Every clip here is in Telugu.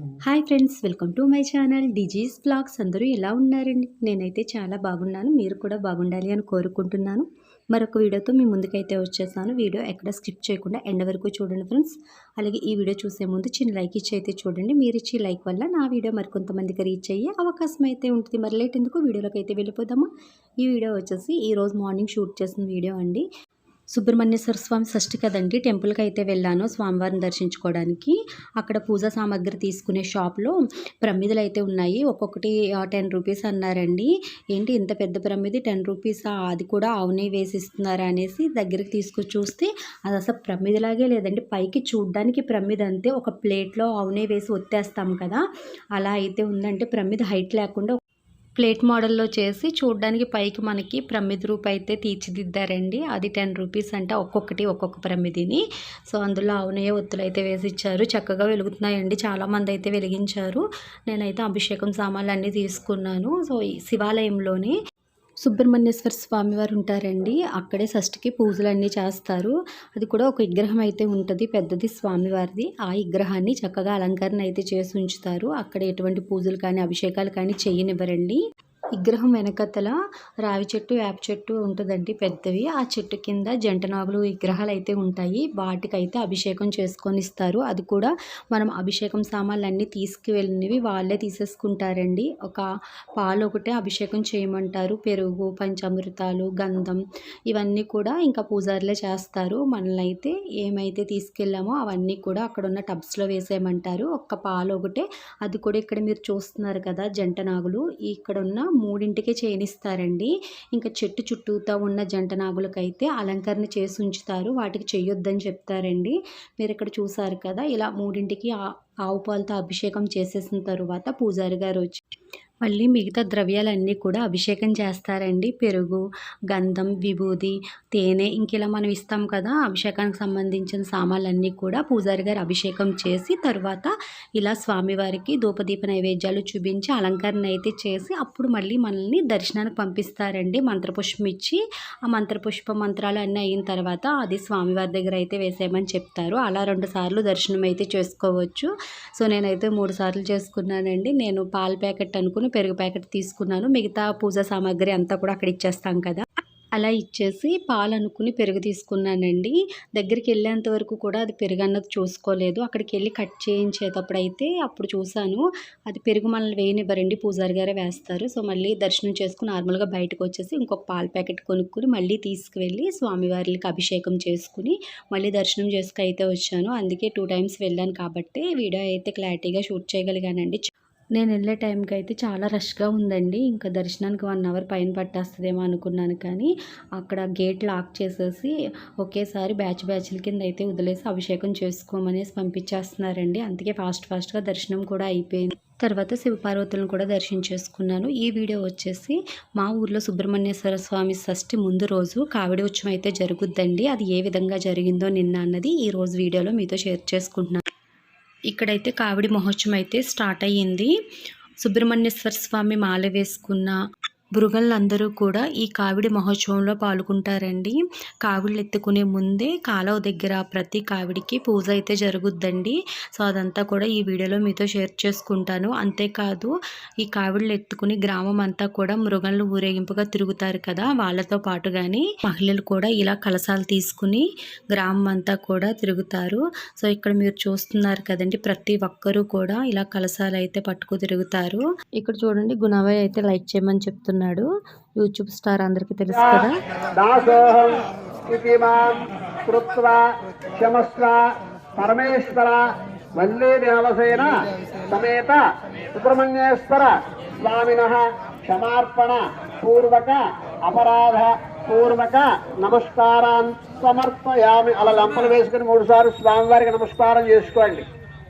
Hi friends welcome to my channel disease blogs. అందరూ ఎలా ఉన్నారండి? నేనైతే చాలా బాగున్నాను. మీరు కూడా బాగుండాలి అని కోరుకుంటున్నాను. మరొక వీడియోతో మీ ముందుకైతే వచ్చేసాను. వీడియో ఎక్కడ స్కిప్ చేయకుండా ఎండ వరకు చూడండి ఫ్రెండ్స్. అలాగే ఈ వీడియో చూసే ముందు చిన్న లైక్ ఇచ్చి అయితే చూడండి. మీరు ఇచ్చే లైక్ వల్ల నా వీడియో మరికొంతమందికి రీచ్ అయ్యే అవకాశం అయితే ఉంటుంది. మరి లేట్ ఎందుకు? వీడియోలోకి అయితే వెళ్ళిపోదామా? ఈ వీడియో వచ్చేసి ఈరోజు మార్నింగ్ షూట్ చేసిన వీడియో అండి. సుబ్రహ్మణ్యేశ్వర స్వామి షష్ఠి కదండి టెంపుల్కి అయితే వెళ్ళాను స్వామివారిని దర్శించుకోవడానికి. అక్కడ పూజా సామాగ్రి తీసుకునే షాప్లో ప్రమిదలు అయితే ఉన్నాయి. ఒక్కొక్కటి టెన్ రూపీస్ అన్నారండి. ఏంటి ఇంత పెద్ద ప్రమిది? Ten rupees? అది కూడా అవునే వేసిస్తున్నారు అనేసి దగ్గరికి తీసుకొచ్చి చూస్తే అది అసలు ప్రమిదిలాగే లేదండి. పైకి చూడ్డానికి ప్రమిద అంతే. ఒక ప్లేట్లో అవునే వేసి ఒత్తేస్తాం కదా. అలా అయితే ఉందంటే ప్రమిద హైట్ లేకుండా ప్లేట్ మోడల్లో చేసి చూడడానికి పైకి మనకి ప్రమిది రూపు అయితే తీర్చిదిద్దారండి. అది టెన్ రూపీస్ అంటే ఒక్కొక్కటి ఒక్కొక్క ప్రమిదిని. సో అందులో అవునయ్య ఒత్తులు అయితే వేసి ఇచ్చారు చక్కగా వెలుగుతున్నాయండి. చాలామంది అయితే వెలిగించారు. నేనైతే అభిషేకం సామాన్లు అన్నీ తీసుకున్నాను. సో ఈ శివాలయంలోని సుబ్రహ్మణ్యేశ్వర స్వామి వారు ఉంటారండి. అక్కడే షష్ఠికి పూజలు అన్నీ చేస్తారు. అది కూడా ఒక విగ్రహం అయితే ఉంటుంది పెద్దది స్వామివారిది ఆ విగ్రహాన్ని చక్కగా అలంకరణ అయితే చేసి ఉంచుతారు. అక్కడ ఎటువంటి పూజలు కానీ అభిషేకాలు కానీ చేయనివ్వరండి. విగ్రహం వెనకతల రావి చెట్టు వేప చెట్టు ఉంటుందండి పెద్దవి. ఆ చెట్టు కింద జంట నాగులు విగ్రహాలు అయితే ఉంటాయి. వాటికైతే అభిషేకం చేసుకొని ఇస్తారు. అది కూడా మనం అభిషేకం సామాన్లు అన్నీ తీసుకువెళ్ళినవి వాళ్ళే తీసేసుకుంటారండి. ఒక పాలు ఒకటే అభిషేకం చేయమంటారు. పెరుగు పంచామృతాలు గంధం ఇవన్నీ కూడా ఇంకా పూజారులే చేస్తారు. మనల్ని అయితే ఏమైతే తీసుకెళ్ళామో అవన్నీ కూడా అక్కడ ఉన్న టబ్స్లో వేసేయమంటారు. ఒక్క పాలు ఒకటే అది కూడా ఇక్కడ మీరు చూస్తున్నారు కదా జంట నాగులు. ఇక్కడ ఉన్న మూడింటికే చేయనిస్తారండి. ఇంకా చెట్టు చుట్టూతా ఉన్న జంట నాగులకైతే అలంకరణ చేసి ఉంచుతారు. వాటికి చెయ్యొద్దని చెప్తారండి. మీరు ఇక్కడ చూసారు కదా ఇలా మూడింటికి ఆ- ఆవు పాలతో అభిషేకం చేసేసిన తర్వాత పూజారి గారు వచ్చి మళ్ళీ మిగతా ద్రవ్యాలన్నీ కూడా అభిషేకం చేస్తారండి. పెరుగు గంధం విభూది తేనె ఇంక ఇలా మనం ఇస్తాం కదా? అభిషేకానికి సంబంధించిన సామాన్లన్నీ కూడా పూజారి గారు అభిషేకం చేసి తర్వాత ఇలా స్వామివారికి ధూపదీప నైవేద్యాలు చూపించి అలంకరణ అయితే చేసి అప్పుడు మళ్ళీ మనల్ని దర్శనానికి పంపిస్తారండి. మంత్రపుష్పం ఇచ్చి ఆ మంత్రపుష్ప మంత్రాలు అన్నీ అయిన తర్వాత అది స్వామివారి దగ్గర అయితే వేసేయమని చెప్తారు. అలా రెండు సార్లు దర్శనం అయితే చేసుకోవచ్చు. సో నేనైతే మూడు సార్లు చేసుకున్నానండి. నేను పాల ప్యాకెట్ అనుకుని పెరుగు ప్యాకెట్ తీసుకున్నాను. మిగతా పూజా సామాగ్రి అంతా కూడా అక్కడ ఇచ్చేస్తాం కదా. అలా ఇచ్చేసి పాలు అనుకుని పెరుగు తీసుకున్నానండి. దగ్గరికి వెళ్ళేంత వరకు కూడా అది పెరుగు అన్నది చూసుకోలేదు. అక్కడికి వెళ్ళి కట్ చేయించేటప్పుడు అయితే అప్పుడు చూశాను. అది పెరుగు మనల్ని వేయనివ్వరండి. పూజారి గారే వేస్తారు. సో మళ్ళీ దర్శనం చేసుకుని నార్మల్గా బయటకు వచ్చేసి ఇంకొక పాల ప్యాకెట్ కొనుక్కుని మళ్ళీ తీసుకువెళ్ళి స్వామివారికి అభిషేకం చేసుకుని మళ్ళీ దర్శనం చేసుకు అయితే వచ్చాను. అందుకే టూ టైమ్స్ వెళ్ళాను కాబట్టి వీడియో అయితే క్లారిటీగా షూట్ చేయగలిగానండి. నేను వెళ్ళే టైంకి అయితే చాలా రష్గా ఉందండి. ఇంకా దర్శనానికి వన్ అవర్ పైన పట్టేస్తుందేమో అనుకున్నాను కానీ అక్కడ గేట్ లాక్ చేసేసి ఒకేసారి బ్యాచ్ బ్యాచ్ల కింద అయితే వదిలేసి అభిషేకం చేసుకోమనేసి పంపించేస్తున్నారండి. అందుకే ఫాస్ట్ ఫాస్ట్గా దర్శనం కూడా అయిపోయింది. తర్వాత శివపార్వతులను కూడా దర్శించేసుకున్నాను ఈ వీడియో వచ్చేసి మా ఊర్లో సుబ్రహ్మణ్యేశ్వర స్వామి షష్ఠి ముందు రోజు కావిడి ఉత్సవం అయితే జరుగుద్దండి. అది ఏ విధంగా జరిగిందో నిన్న అన్నది ఈ రోజు వీడియోలో మీతో షేర్ చేసుకుంటున్నాను. ఇక్కడైతే కావిడి మహోత్సవం అయితే స్టార్ట్ అయ్యింది. సుబ్రహ్మణ్యేశ్వర స్వామి మాల వేసుకున్న మృగళ్ళందరూ కూడా ఈ కావిడి మహోత్సవంలో పాల్గొంటారండి. కావిళ్ళు ఎత్తుకునే ముందే కాలువ దగ్గర ప్రతి కావిడికి పూజ అయితే జరుగుద్దండి. సో అదంతా కూడా ఈ వీడియోలో మీతో షేర్ చేసుకుంటాను. అంతేకాదు ఈ కావిళ్ళు ఎత్తుకుని గ్రామం అంతా కూడా మృగళ్ళు ఊరేగింపుగా తిరుగుతారు కదా వాళ్ళతో పాటు కానీ మహిళలు కూడా ఇలా కలసాలు తీసుకుని గ్రామం అంతా కూడా తిరుగుతారు. సో ఇక్కడ మీరు చూస్తున్నారు కదండి ప్రతి ఒక్కరూ కూడా ఇలా కలసాలు అయితే పట్టుకు తిరుగుతారు. ఇక్కడ చూడండి గుణవయ్య అయితే లైక్ చేయమని చెప్తున్నాడు యూట్యూబ్ స్టార్ అందరికీ తెలుసు కదా. పరమేశ్వర వల్లీ దేవసేన సమేత సుబ్రహ్మణ్యేశ్వర స్వామిన క్షమార్పణ పూర్వక అపరాధ పూర్వక నమస్కారాన్ సమర్పయామి. అలా లంపలు వేసుకుని మూడు సార్లు స్వామివారికి నమస్కారం చేసుకోండి.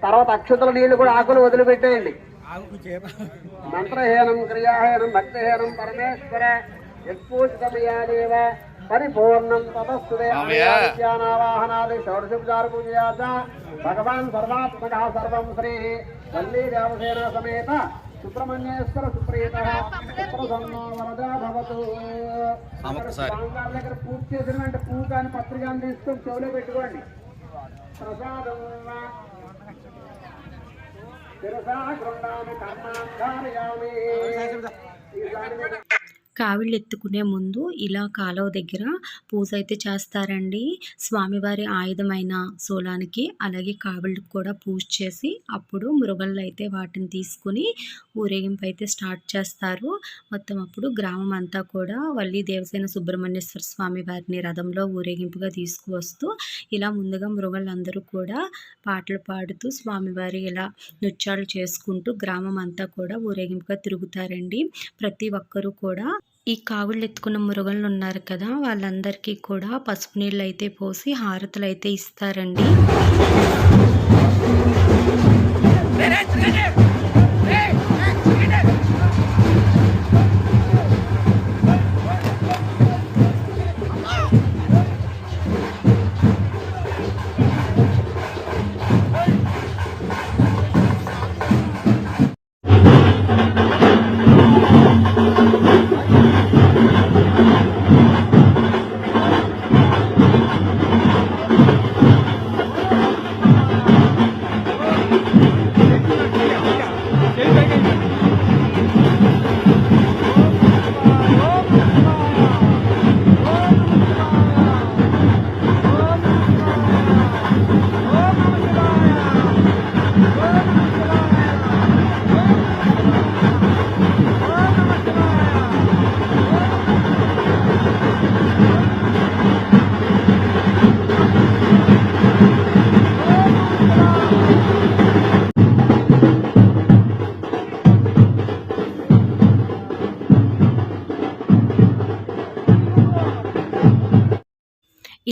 తర్వాత అక్షతల నీళ్ళు కూడా ఆకులు వదిలిపెట్టేయండి. మంత్రహీనం క్రియాహీనం భక్తిహీనం పరమేశ్వర యత్పూజితమయాదేవ పరిపూర్ణం తపస్సుదేవాహనాది షోడశోపచార పూజయా భగవాన్ సర్వాత్మక సర్వం శ్రీ వల్లీ దేవసేన సమేత సుబ్రహ్మణ్యేశ్వర సుప్రీత. దగ్గర పూజ చేసిన వెంటనే పత్రికను తీసుకొని చెవిలో పెట్టుకోండి. ప్రసాదం శిరసా గృహ్ణామి కర్మాన్ ధారయామి ఈశాన్య కావిళ్ళు ఎత్తుకునే ముందు ఇలా కాలువ దగ్గర పూజ అయితే చేస్తారండి. స్వామివారి ఆయుధమైన శూలానికి అలాగే కావిళ్ళకి కూడా పూజ చేసి అప్పుడు మృగళ్ళు అయితే వాటిని తీసుకుని ఊరేగింపు అయితే స్టార్ట్ చేస్తారు. మొత్తం అప్పుడు గ్రామం అంతా కూడా వల్లి దేవసేన సుబ్రహ్మణ్యేశ్వర స్వామి వారిని రథంలో ఊరేగింపుగా తీసుకువస్తూ ఇలా ముందుగా మృగళ్ళందరూ కూడా పాటలు పాడుతూ స్వామివారి ఇలా నృత్యాలు చేసుకుంటూ గ్రామం అంతా కూడా ఊరేగింపుగా తిరుగుతారండి. ప్రతి ఒక్కరూ కూడా ఈ కావుళ్ళు ఎత్తుకున్న మురుగళ్ళు ఉన్నారు కదా వాళ్ళందరికీ కూడా పసుపు నీళ్ళు అయితే పోసి హారతులు అయితే ఇస్తారండి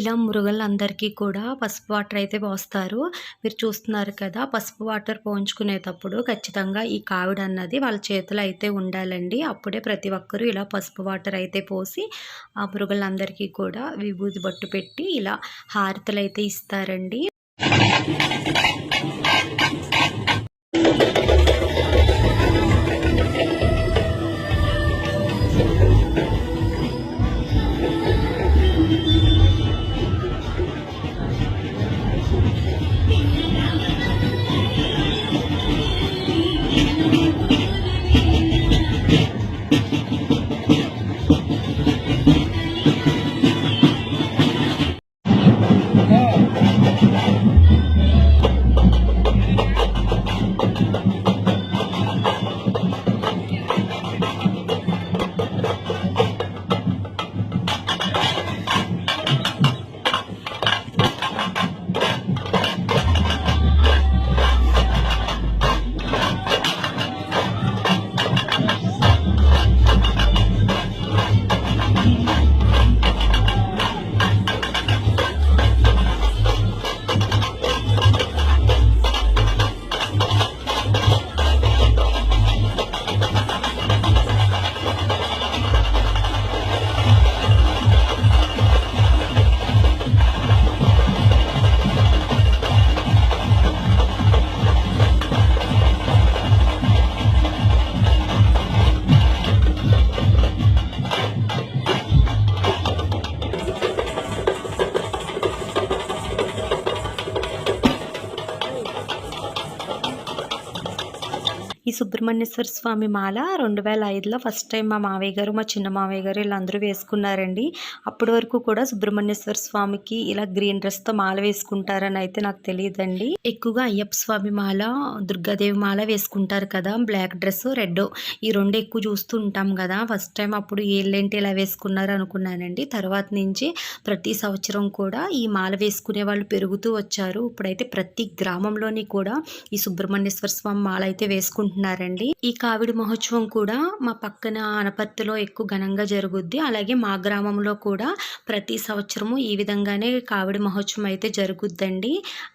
ఇలా మురుగళ్ళందరికీ కూడా పసుపు వాటర్ అయితే పోస్తారు. మీరు చూస్తున్నారు కదా పసుపు వాటర్ పోంచుకునేటప్పుడు ఖచ్చితంగా ఈ కావిడ అన్నది వాళ్ళ చేతిలో అయితే ఉండాలండి. అప్పుడే ప్రతి ఒక్కరూ ఇలా పసుపు వాటర్ అయితే పోసి ఆ మురుగళ్ళందరికీ కూడా విభూతి బొట్టు పెట్టి ఇలా హారతలు అయితే ఇస్తారండి. ఈ సుబ్రహ్మణ్యేశ్వర స్వామి మాల రెండు వేల ఐదులో ఫస్ట్ టైం మా మావయ్య గారు మా చిన్న మావయ్య గారు వీళ్ళందరూ వేసుకున్నారండి. అప్పటి వరకు కూడా సుబ్రహ్మణ్యేశ్వర స్వామికి ఇలా గ్రీన్ డ్రెస్తో మాల వేసుకుంటారని అయితే నాకు తెలియదండి. ఎక్కువగా అయ్యప్ప స్వామి మాల దుర్గాదేవి మాల వేసుకుంటారు కదా బ్లాక్ డ్రెస్ రెడ్ ఈ రెండు ఎక్కువ చూస్తూ ఉంటాం కదా. ఫస్ట్ టైం అప్పుడు ఏళ్ళేంటి ఇలా వేసుకున్నారు అనుకున్నానండి. తర్వాత నుంచి ప్రతి సంవత్సరం కూడా ఈ మాల వేసుకునే వాళ్ళు పెరుగుతూ వచ్చారు. ఇప్పుడైతే ప్రతి గ్రామంలోని కూడా ఈ సుబ్రహ్మణ్యేశ్వర స్వామి మాల అయితే అంటున్నారండి ఈ కావిడి మహోత్సవం కూడా మా పక్కన అనపత్తిలో ఎక్కువ ఘనంగా జరుగుద్ది. అలాగే మా గ్రామంలో కూడా ప్రతి సంవత్సరము ఈ విధంగానే కావిడి మహోత్సవం అయితే జరుగుద్దండి.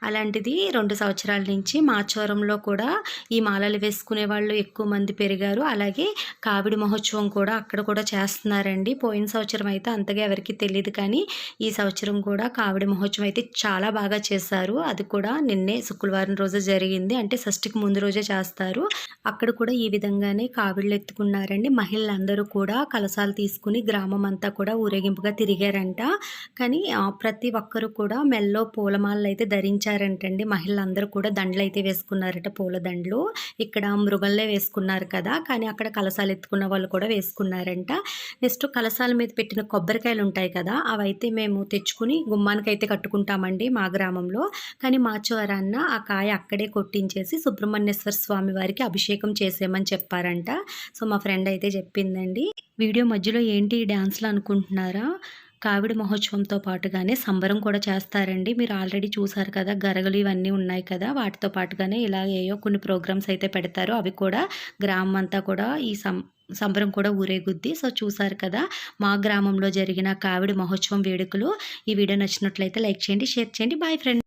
అలాంటిది రెండు సంవత్సరాల నుంచి మాచవరంలో కూడా ఈ మాలలు వేసుకునే వాళ్ళు ఎక్కువ మంది పెరిగారు. అలాగే కావిడి మహోత్సవం కూడా అక్కడ కూడా చేస్తున్నారండి. పోయిన సంవత్సరం అయితే అంతగా ఎవరికి తెలియదు కానీ ఈ సంవత్సరం కూడా కావిడి మహోత్సవం అయితే చాలా బాగా చేశారు. అది కూడా నిన్నే శుక్రవారం రోజు జరిగింది. అంటే షష్ఠికి ముందు రోజే చేస్తారు. అక్కడ కూడా ఈ విధంగానే కావిళ్ళు ఎత్తుకున్నారండి. మహిళలందరూ కూడా కలసాలు తీసుకుని గ్రామం అంతా కూడా ఊరేగింపుగా తిరిగారంట. కానీ ప్రతి ఒక్కరు కూడా మెల్లో పూలమాలలు అయితే ధరించారంటండి. మహిళలందరూ కూడా దండలు అయితే వేసుకున్నారట పూల దండలు. ఇక్కడ మృగల్లే వేసుకున్నారు కదా. కానీ అక్కడ కలసాలు ఎత్తుకున్న వాళ్ళు కూడా వేసుకున్నారంట. నెక్స్ట్ కలసాల మీద పెట్టిన కొబ్బరికాయలు ఉంటాయి కదా అవైతే మేము తెచ్చుకుని గుమ్మానికి అయితే కట్టుకుంటామండి మా గ్రామంలో. కానీ మా చోరన్న ఆ కాయ అక్కడే కొట్టించేసి సుబ్రహ్మణ్యేశ్వర స్వామి వారికి అభిషేకం చేసేయమని చెప్పారంట. సో మా ఫ్రెండ్ అయితే చెప్పిందండి. వీడియో మధ్యలో ఏంటి ఈ డ్యాన్స్లు అనుకుంటున్నారా? కావిడి మహోత్సవంతో పాటుగానే సంబరం కూడా చేస్తారండి. మీరు ఆల్రెడీ చూసారు కదా గరగలు ఇవన్నీ ఉన్నాయి కదా. వాటితో పాటుగానే ఇలా ఏయో కొన్ని ప్రోగ్రామ్స్ అయితే పెడతారు. అవి కూడా గ్రామం అంతా కూడా ఈ సం సంబరం కూడా ఊరేగుద్ది. సో చూసారు కదా మా గ్రామంలో జరిగిన కావిడి మహోత్సవం వేడుకలు. ఈ వీడియో నచ్చినట్లయితే లైక్ చేయండి షేర్ చేయండి. Bye friend.